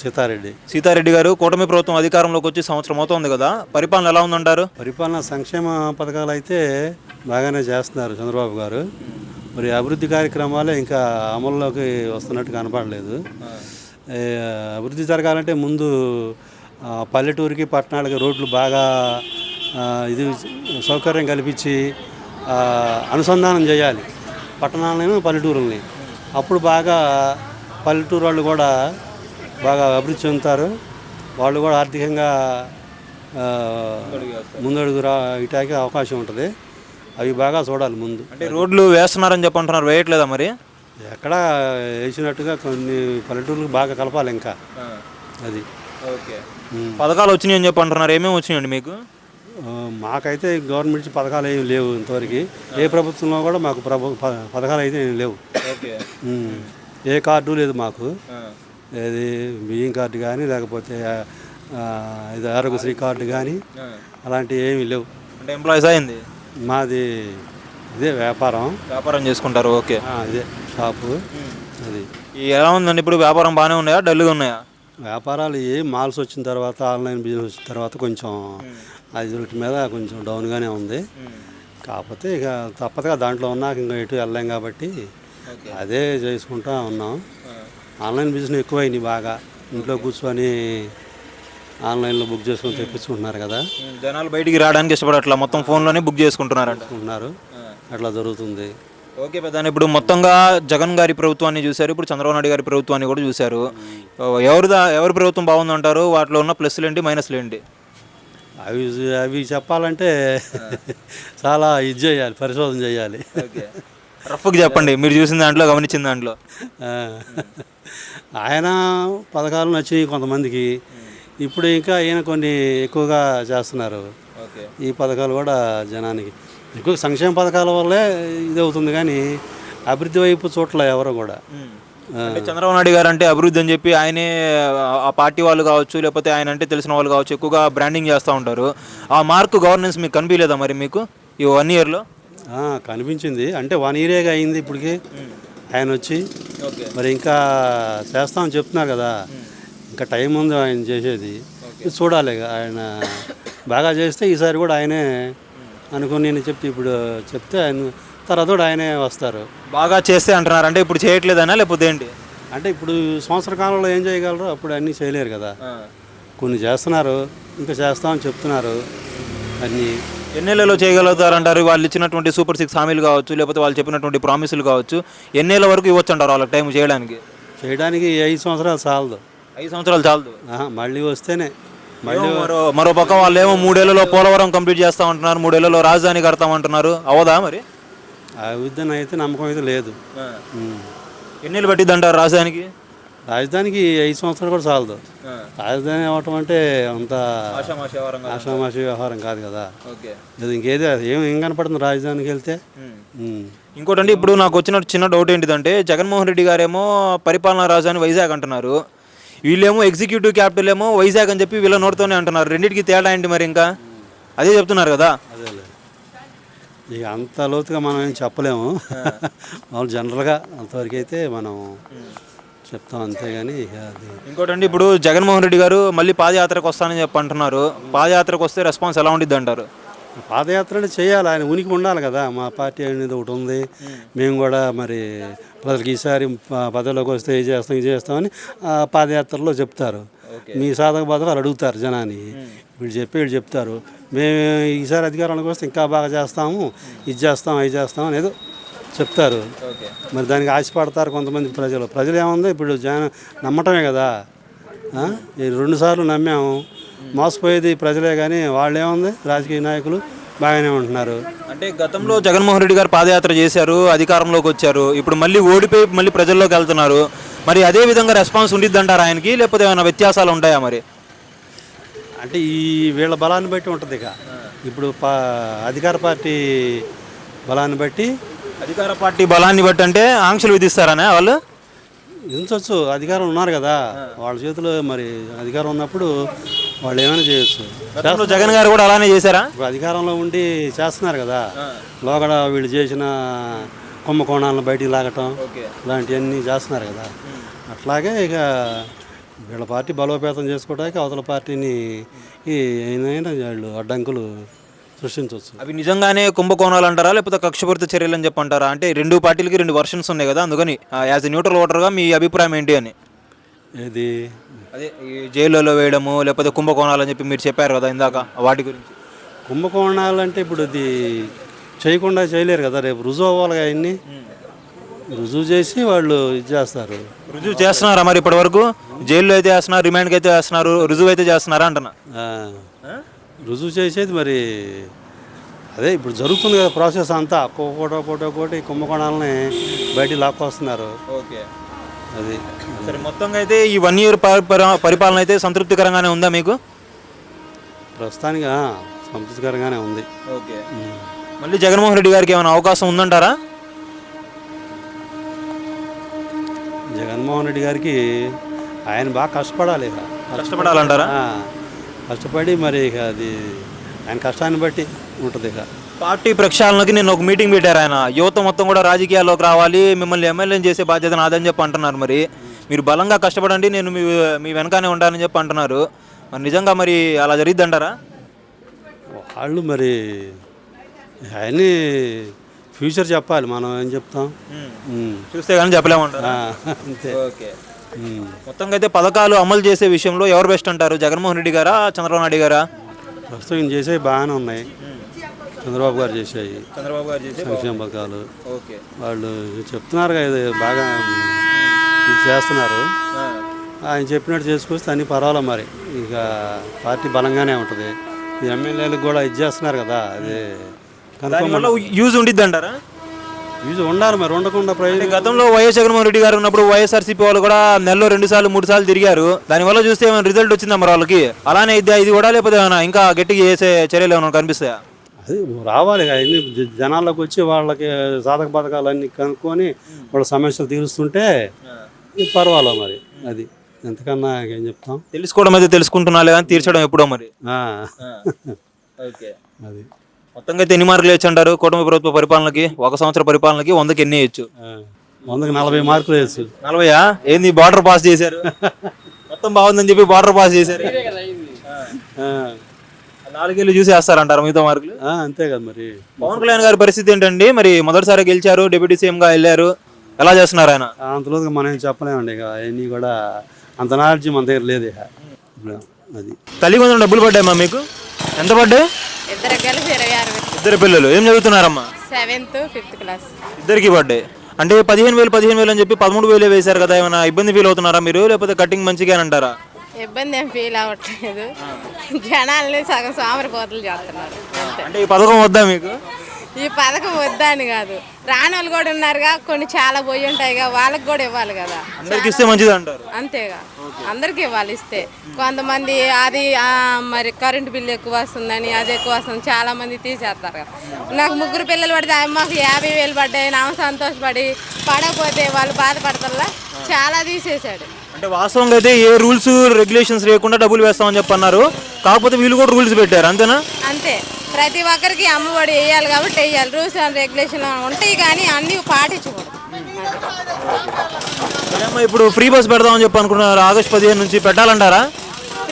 సీతారెడ్డి. సీతారెడ్డి గారు కూటమి ప్రభుత్వం అధికారంలోకి వచ్చి సంవత్సరం అవుతోంది కదా. పరిపాలన ఎలా ఉందంటారు? పరిపాలన సంక్షేమ పథకాలు అయితే బాగానే చేస్తున్నారు చంద్రబాబు గారు. మరి అభివృద్ధి కార్యక్రమాలే ఇంకా అమల్లోకి వస్తున్నట్టు కనపడలేదు. అభివృద్ధి జరగాలంటే ముందు పల్లెటూరికి పట్టణాలకి రోడ్లు బాగా ఇది సౌకర్యం కల్పించి అనుసంధానం చేయాలి. పట్టణాలను పల్లెటూరుల్ని. అప్పుడు బాగా పల్లెటూరు వాళ్ళు కూడా బాగా అభివృద్ధి చెందుతారు. వాళ్ళు కూడా ఆర్థికంగా ముందడుగు రా ఇటాకే అవకాశం ఉంటుంది. అవి బాగా చూడాలి ముందు. అంటే రోడ్లు వేస్తున్నారని చెప్పి అంటున్నారు. వేయట్లేదా మరి? ఎక్కడ వేసినట్టుగా కొన్ని పల్లెటూర్లకు బాగా కలపాలి ఇంకా. అది. ఓకే. పథకాలు వచ్చినాయి అని చెప్పి అంటున్నారు. ఏమేమి వచ్చినాయండి మీకు? మాకైతే గవర్నమెంట్ నుంచి పథకాలు ఏమి లేవు ఇంతవరకు. ఏ ప్రభుత్వంలో కూడా మాకు ప్రభు పథకాలు అయితే లేవు. ఏ కార్డు లేదు మాకు. ఏది బియ్యం కార్డు కానీ లేకపోతే ఇది ఆరోగ్యశ్రీ కార్డు కానీ అలాంటివి ఏమీ లేవు. అంటే ఎంప్లాయీస్ అయింది? మాది ఇదే వ్యాపారం. వ్యాపారం చేసుకుంటారు ఓకే. ఇదే షాపు. అది. ఎలా ఉందండి? ఇప్పుడు వ్యాపారం బాగానే ఉన్నాయా? డల్గా ఉన్నాయా? వ్యాపారాలు ఏ మాల్స్ వచ్చిన తర్వాత ఆన్లైన్ బిజినెస్ వచ్చిన తర్వాత కొంచెం అది వీటి మీద కొంచెం డౌన్గానే ఉంది. కాకపోతే ఇక తప్పదుగా దాంట్లో ఉన్నాక ఇంకా ఎటు వెళ్ళాం కాబట్టి అదే చేసుకుంటా ఉన్నాం. ఆన్లైన్ బిజినెస్ ఎక్కువైంది బాగా. ఇంట్లో కూర్చొని ఆన్లైన్లో బుక్ చేసుకొని తెప్పించుకుంటున్నారు కదా. జనాలు బయటికి రావడానికి ఇష్టపడట్లా? మొత్తం ఫోన్లోనే బుక్ చేసుకుంటున్నారంట. ఉన్నారు అట్లా జరుగుతుంది. ఓకే పెద్ద ఇప్పుడు మొత్తంగా జగన్ గారి ప్రభుత్వాన్ని చూశారు ఇప్పుడు చంద్రబాబు నాయుడు గారి ప్రభుత్వాన్ని కూడా చూశారు. ఎవరిదా ఎవరి ప్రభుత్వం బాగుందంటారు? వాటిలో ఉన్న ప్లస్లు ఏంటి మైనస్లు ఏంటి? అవి అవి చెప్పాలంటే చాలా ఇది చేయాలి పరిశోధన చేయాలి. రఫ్కి చెప్పండి మీరు చూసిన దాంట్లో గమనించిన దాంట్లో. ఆయన పథకాలు నచ్చినాయి కొంతమందికి. ఇప్పుడు ఇంకా ఈయన కొన్ని ఎక్కువగా చేస్తున్నారు. ఓకే. ఈ పథకాలు కూడా జనానికి. ఎక్కువ సంక్షేమ పథకాల వల్లే ఇది అవుతుంది కానీ అభివృద్ధి వైపు చూడలే ఎవరు కూడా. చంద్రబాబు నాయుడు గారు అంటే అభివృద్ధి అని చెప్పి ఆయనే ఆ పార్టీ వాళ్ళు కావచ్చు లేకపోతే ఆయన అంటే తెలిసిన వాళ్ళు కావచ్చు ఎక్కువగా బ్రాండింగ్ చేస్తూ ఉంటారు. ఆ మార్క్ గవర్నెన్స్ మీకు కనిపించలేదా మరి మీకు? ఈ వన్ ఇయర్లో కనిపించింది. అంటే వన్ ఇయరేగా అయింది ఇప్పటికి. ఆయన వచ్చి మరి ఇంకా చేస్తామని చెప్తున్నారు కదా. ఇంకా టైం ఉంది ఆయన చేసేది. చూడాలి ఆయన బాగా చేస్తే ఈసారి కూడా ఆయనే అనుకుని నేను చెప్తే ఇప్పుడు చెప్తే ఆయన తర్వాత కూడా ఆయనే వస్తారు. బాగా చేస్తే అంటున్నారు. అంటే ఇప్పుడు చేయట్లేదనా లేకపోతే ఏంటి? అంటే ఇప్పుడు సంవత్సర కాలంలో ఏం చేయగలరు? అప్పుడు అన్నీ చేయలేరు కదా. కొన్ని చేస్తున్నారు. ఇంకా చేస్తామని చెప్తున్నారు. అన్నీ. ఎన్ని నెలలో చేయగలుగుతారంటారు? వాళ్ళు ఇచ్చినటువంటి సూపర్ సిక్స్ హామీలు కావచ్చు లేకపోతే వాళ్ళు చెప్పినటువంటి ప్రామిసులు కావచ్చు ఎన్ని నెలల వరకు ఇవ్వచ్చు అంటారు వాళ్ళకి టైం చేయడానికి? చేయడానికి ఐదు సంవత్సరాలు చాలదు. ఐదు సంవత్సరాలు చాలదు. మళ్ళీ వస్తేనే. మళ్ళీ మరో మరో పక్క వాళ్ళు ఏమో మూడేళ్ళలో పోలవరం కంప్లీట్ చేస్తామంటున్నారు మూడేళ్ళలో రాజధాని కడతామంటున్నారు. అవదా మరి? ఆ విద్యను అయితే నమ్మకం అయితే లేదు. ఉమ్. ఎన్ని నెలలు పట్టిద్ది అంటారు రాజధానికి? రాజధానికి ఐదు సంవత్సరాలు కూడా చాలదు. రాజధాని అవ్వటం అంటే అంత ఆషామాషి వ్యవహారం కాదు. కదా ఇంకేది ఏం ఏం కనపడుతుంది రాజధానికి వెళ్తే. ఇంకోటండి ఇప్పుడు నాకు వచ్చిన చిన్న డౌట్ ఏంటిదంటే జగన్మోహన్ రెడ్డి గారేమో పరిపాలనా రాజధాని వైజాగ్ అంటున్నారు. వీళ్ళేమో ఎగ్జిక్యూటివ్ క్యాపిటల్ ఏమో వైజాగ్ అని చెప్పి వీళ్ళ నోటితోనే అంటున్నారు. రెండింటికి తేడా ఏంటి మరి ఇంకా? అదే చెప్తున్నారు కదా. ఇక అంత లోతుగా మనం ఏం చెప్పలేము. మామూలు జనరల్గా అంతవరకు అయితే మనం చెప్తాం అంతేగాని ఇక అది ఇంకోటండి ఇప్పుడు జగన్మోహన్ రెడ్డి గారు మళ్ళీ పాదయాత్రకు వస్తానని చెప్పి అంటున్నారు పాదయాత్రకు వస్తే రెస్పాన్స్ ఎలా ఉండిద్ది అంటారు? పాదయాత్రలు చేయాలి. ఆయన ఉనికి ఉండాలి కదా. మా పార్టీ అనేది ఒకటి ఉంది. మేము. కూడా మరి ప్రజలకు ఈసారి పదవిలోకి వస్తే ఇది చేస్తాం ఇది చేస్తామని ఆ పాదయాత్రలో చెప్తారు. మీ సాధక బాధకాలు అడుగుతారు జనాన్ని. వీళ్ళు చెప్పి వీళ్ళు చెప్తారు. మేము ఈసారి అధికారంలోకి వస్తే ఇంకా బాగా చేస్తాము. ఇది చేస్తాం అది చేస్తాం అనేది చెప్తారు. మరి దానికి ఆశపడతారు కొంతమంది ప్రజలు. ప్రజలు ఏముంది ఇప్పుడు జన నమ్మటమే కదా. రెండు సార్లు నమ్మాము. మోసపోయేది ప్రజలే కానీ వాళ్ళు ఏముంది? రాజకీయ నాయకులు బాగానే ఉంటున్నారు. అంటే గతంలో జగన్మోహన్ రెడ్డి గారు పాదయాత్ర చేశారు అధికారంలోకి వచ్చారు. ఇప్పుడు మళ్ళీ ఓడిపోయి మళ్ళీ ప్రజల్లోకి వెళ్తున్నారు. మరి అదే విధంగా రెస్పాన్స్ ఉండిద్ది అంటారా ఆయనకి? లేకపోతే ఏమైనా వ్యత్యాసాలు ఉంటాయా మరి? అంటే ఈ వీళ్ళ బలాన్ని బట్టి ఉంటుంది ఇక ఇప్పుడు పా అధికార పార్టీ బలాన్ని బట్టి అధికార పార్టీ బలాన్ని బట్టి అంటే ఆంక్షలు విధిస్తారనే వాళ్ళు? విధించవచ్చు. అధికారం ఉన్నారు కదా. వాళ్ళ చేతిలో మరి అధికారం ఉన్నప్పుడు వాళ్ళు ఏమైనా చేయొచ్చు. గతంలో జగన్ గారు కూడా అలానే చేశారా? ఇప్పుడు అధికారంలో ఉండి చేస్తున్నారు కదా. లోగడ వీళ్ళు చేసిన కుంభకోణాలను బయటికి లాగటం ఇలాంటివన్నీ చేస్తున్నారు కదా. అట్లాగే ఇక వీళ్ళ పార్టీ బలోపేతం చేసుకోవడానికి అవతల పార్టీని ఈ ఏమైనా వాళ్ళు అడ్డంకులు సృష్టించవచ్చు అవి నిజంగానే కుంభకోణాలు అంటారా లేకపోతే కక్షపూరిత చర్యలు అని చెప్పి అంటారా అంటే రెండు పార్టీలకి రెండు వర్షన్స్ ఉన్నాయి కదా అందుకని యాజ్ ఎ న్యూట్రల్ ఓటర్గా మీ అభిప్రాయం ఏంటి అని? ఏది? అదే ఈ జైల్లో వేయడము లేకపోతే కుంభకోణాలు అని చెప్పి మీరు చెప్పారు కదా ఇందాక వాటి గురించి. కుంభకోణాలు అంటే ఇప్పుడు ఇది చేయకుండా చేయలేరు కదా రేపు రుజువు అవ్వాలి అవన్నీ రుజువు చేసి వాళ్ళు ఇది చేస్తారు. రుజువు చేస్తున్నారా మరి ఇప్పటి వరకు? జైల్లో అయితే వేస్తున్నారు రిమాండ్కి అయితే వేస్తున్నారు రుజువు అయితే చేస్తున్నారా అంటున్నా? రుజువు చేసేది మరి అదే ఇప్పుడు జరుగుతుంది కదా ప్రాసెస్ అంతా. ఒక్కొక్కటి ఒక్కొక్కటి ఒక్కొక్కటి కుంభకోణాలని బయటికి లాక్కొస్తున్నారు. ఓకే. అది. సరే మొత్తంగా అయితే ఈ వన్ ఇయర్ పరిపాలన అయితే సంతృప్తికరంగానే ఉందా మీకు? ప్రస్తుతానికి సంతృప్తికరంగానే ఉంది. ఓకే. మళ్ళీ జగన్మోహన్ రెడ్డి గారికి ఏమైనా అవకాశం ఉందంటారా? జగన్మోహన్ రెడ్డి గారికి ఆయన బాగా కష్టపడాలి. కష్టపడాలంటారా? కష్టపడి మరి ఇక అది ఆయన కష్టాన్ని బట్టి ఉంటుంది ఇక. పార్టీ ప్రక్షాళనకి నేను ఒక మీటింగ్ పెట్టారు ఆయన. యువత మొత్తం కూడా రాజకీయాల్లోకి రావాలి మిమ్మల్ని ఎమ్మెల్యేని చేసే బాధ్యత నాదని చెప్పి అంటున్నారు మరి. మీరు బలంగా కష్టపడండి నేను మీ మీ వెనకానే ఉంటానని చెప్పి అంటున్నారు. మరి నిజంగా మరి అలా జరిగిద్ది అంటారా వాళ్ళు మరి ఆయన్ని ఫ్యూచర్ చెప్పాలి మనం ఏం చెప్తాం. చూస్తే కానీ చెప్పలేమంటారా? ఆ, అంతే. ఓకే. మొత్తంగా అయితే పథకాలు అమలు చేసే విషయంలో ఎవరు బెస్ట్ అంటారు? జగన్మోహన్ రెడ్డి గారా చంద్రబాబు నాయుడు గారా? ప్రస్తుతం ఈయన చేసేవి బాగానే ఉన్నాయి. చంద్రబాబు గారు చేసేవి. చంద్రబాబు గారు చేసే సంక్షేమ పథకాలు. వాళ్ళు చెప్తున్నారు ఇది బాగా ఇది చేస్తున్నారు. ఆయన చెప్పినట్టు చేసుకొస్తే అన్ని పర్వాలేదు మరి. ఇక పార్టీ బలంగానే ఉంటుంది. ఎమ్మెల్యేలకు కూడా ఇది చేస్తున్నారు కదా అది యూజ్ ఉండిద్ది అంటారా? ఇది ఉండాలి మరి ఉండకుండా ప్రయోజనం గతంలో వైఎస్ జగన్మోహన్ రెడ్డి గారు ఉన్నప్పుడు వైఎస్ఆర్సీపీ వాళ్ళు కూడా నెలలో రెండు సార్లు మూడు సార్లు తిరిగారు. దానివల్ల చూస్తే ఏమైనా రిజల్ట్ వచ్చిందా మరి వాళ్ళకి? అలానే ఇది ఇది కూడా లేకపోతే ఏమైనా ఇంకా గట్టిగా చేసే చర్యలు ఏమైనా కనిపిస్తాయా? అది రావాలి అన్ని జ- జనాల్లోకి వచ్చి వాళ్ళకి సాధక పథకాలన్నీ కనుక్కొని వాళ్ళ సమస్యలు తీరుస్తుంటే ఇది పర్వాలేదు మరి అది. ఎంతకన్నా ఏం చెప్తాం? తెలుసుకోవడం అయితే తెలుసుకుంటున్నా కానీ తీర్చడం ఎప్పుడో మరి. అది. మొత్తంగా అయితే ఎన్ని మార్కులు వేయచ్చు అంటారు? కుటుంబ ప్రభుత్వ పరిపాలనకి ఒక సంవత్సర పరిపాలనకి వందకి ఎన్ని వేయచ్చు. వందకి నలభై మార్కులు వేసు నలభయా? ఏంది బార్డర్ పాస్ చేశారు? మొత్తం బాగుందని చెప్పి బార్డర్ పాస్ చేశారు? ఆ. నాలుగేళ్ళు చూసి వేస్తారంటారు మిగతా మార్కులు? ఆ, అంతే కదా మరి. పవన్ కళ్యాణ్ గారి పరిస్థితి ఏంటండి? మరి మొదటిసారి గెలిచారు డిప్యూటీ సీఎం గా వెళ్ళారు. ఎలా చేస్తున్నారు ఆయన? అంతలోగా మనం ఏం చెప్పలేమండి ఇక. అవన్నీ కూడా అంత నాలెడ్జ్ మన దగ్గర లేదు ఇక. ఇప్పుడు అది తల్లి కొంచెం డబ్బులు పడ్డాయమ్మా మీకు? ఎంత పడ్డాయి? ఇద్దరు కలిసి ఇరవై ఆరు ఇద్దరు పిల్లలు. ఏం చదువుతున్నారమ్మా? Seventh fifth class. ఇద్దరికి పడ్డాయి. అంటే పదిహేను వేలు పదిహేను వేలు అని చెప్పి పదమూడు వేలే వేశారు కదా ఏమైనా ఇబ్బంది ఫీల్ అవుతున్నారా మీరు? లేకపోతే కటింగ్ మంచిగా అంటారా? ఇబ్బంది ఏం ఫీల్ అవ్వట్లేదు. జనాల్ని సగం సోమరిపోతలు చేస్తున్నారు. అంటే ఈ పథకం వద్దా మీకు? ఈ పథకం వద్దా అని కాదు. రాని వాళ్ళు కూడా ఉన్నారుగా కొన్ని చాలా పోయి ఉంటాయిగా వాళ్ళకి కూడా ఇవ్వాలి కదా. అందరికి ఇస్తే మంచిది అంటారు. అంతేగా. అందరికి ఇవ్వాలి ఇస్తే. కొంతమంది అది మరి కరెంటు బిల్లు ఎక్కువ వస్తుందని అది ఎక్కువ వస్తుంది చాలా మంది తీసేస్తారు కదా. నాకు ముగ్గురు పిల్లలు పడితే అమ్మకి యాభై వేలు పడ్డాయి నా సంతోషపడి పడకపోతే వాళ్ళు బాధపడతల్లా చాలా తీసేశాడు. అంటే వాస్తవంగా అయితే ఏ రూల్స్ రెగ్యులేషన్స్ లేకుండా డబ్బులు వేస్తామని చెప్పి అన్నారు కాకపోతే వీళ్ళు కూడా రూల్స్ పెట్టారు అంతేనా? అంతే. ప్రతి ఒక్కరికి అమ్మఒడి వేయాలి కాబట్టి వేయాలి. రూల్స్ అండ్ రెగ్యులేషన్ ఉంటాయి కానీ అన్నీ పాటించకూడదు ఇప్పుడు ఫ్రీ బస్ పెడదామని చెప్పి అనుకున్నారు ఆగస్ట్ పదిహేను నుంచి పెట్టాలంటారా?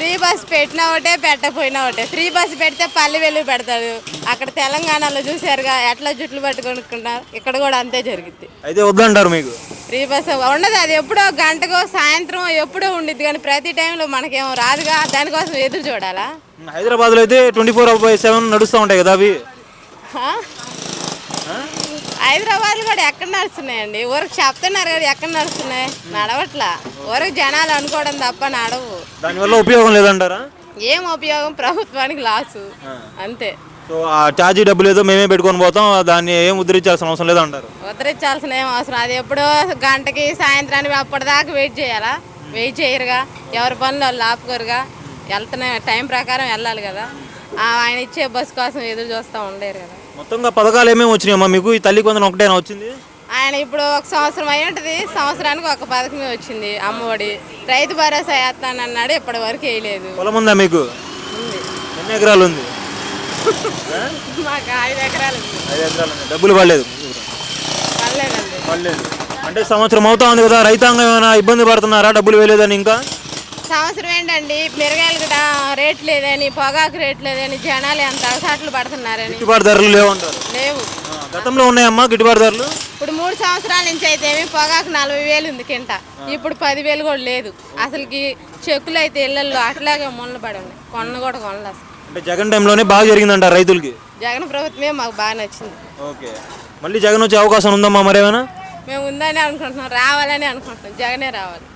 ఫ్రీ బస్ పెట్టినా ఒకటే పెట్టకపోయినా ఒకటే. ఫ్రీ బస్ పెడితే పల్లె వెలుగు పెడతాడు. అక్కడ తెలంగాణలో చూశారుగా ఎట్లా జుట్లు పట్టుకొనుకుంటారు ఇక్కడ కూడా అంతే జరిగింది అయితే వద్దంటారు మీకు? ఫ్రీ బస్ ఉండదు అది ఎప్పుడో గంటకో సాయంత్రం ఎప్పుడో ఉండిద్ది కానీ ప్రతి టైంలో మనకేం రాదుగా దానికోసం ఎదురు చూడాలా? హైదరాబాద్లో అయితే ట్వంటీ ఫోర్ బై సెవెన్ నడుస్తూ ఉంటాయి కదా అవి? ఆ? హైదరాబాద్లో కూడా ఎక్కడ నడుస్తున్నాయండి? ఊరికి చెప్తున్నారు కదా ఎక్కడ నడుస్తున్నాయి? నడవట్లా. ఊరికి జనాలు అనుకోవడం తప్ప నడవు. దానివల్ల ఉపయోగం లేదంటారా? ఏం ఉపయోగం? ప్రభుత్వానికి లాసు. అంతే. సో ఆ ఛార్జీ డబ్బులు ఏదో మేమే పెట్టుకొని పోతాం దాన్ని ఏం ఉద్ధరించాల్సిన అవసరం లేదంటారు. ఉద్ధరించాల్సిన ఏం అవసరం? అది ఎప్పుడో గంటకి సాయంత్రానికి అప్పటిదాకా వెయిట్ చేయాలా? వెయిట్ చేయరుగా. ఎవరి పనులు వాళ్ళు ఆపుకోరుగా. వెళ్తున్న టైం ప్రకారం వెళ్ళాలి కదా. ఆ, ఆయన ఇచ్చే బస్సు కోసం ఎదురు చూస్తూ ఉండలేరు కదా. మొత్తంగా పథకాలు ఏమేమి వచ్చినాయమ్మా మీకు? ఈ తల్లి కొందరు ఒకటేనా వచ్చింది? ఆయన ఇప్పుడు ఒక సంవత్సరం అయి ఉంటుంది. సంవత్సరానికి ఒక పథకమే వచ్చింది అమ్మఒడి. రైతు భరోసా వేస్తాను అన్నాడు ఇప్పటి వరకు వేయలేదు. పొలం ఉందా మీకు? ఎన్ని ఎకరాలు ఉంది? మాకు ఐదు ఎకరాలు ఉంది. ఐదు ఎకరాలు ఉంది. డబ్బులు పడలేదు. పర్లేదండి పడలేదు. అంటే సంవత్సరం అవుతా ఉంది కదా రైతాంగం ఏమైనా ఇబ్బంది పడుతున్నారా? డబ్బులు వేయలేదని ఇంకా? సంవత్సరం ఏంటండి? మిరగాయలు కూడా రేట్ లేదని పొగాకు రేట్ లేదని జనాలు ఎంత అగసాట్లు పడుతున్నారని. గిట్టుబాటు ధరలు లేవంటారు. లేవు. ఆ, గతంలో ఉన్నాయమ్మా గిట్టుబాటు ధరలు? ఇప్పుడు మూడు సంవత్సరాల నుంచి అయితే ఏమి పొగాకు నలభై వేలు ఉంది కింట ఇప్పుడు పదివేలు కూడా లేదు. అసలుకి చెక్కులు అయితే ఇళ్ళలో అట్లాగే పడి ఉన్నాయి. కొన్న కూడా కొనలేదు అసలు. అంటే జగన్ టైంలోనే బాగా జరిగిందంటారు రైతులకి? జగన్ ప్రభుత్వమే మాకు బాగా నచ్చింది. ఓకే. మళ్ళీ జగన్ వచ్చే అవకాశం ఉందమ్మా మరేమైనా? మేము ఉందని అనుకుంటున్నాం. రావాలని అనుకుంటున్నాం. జగనే రావాలి.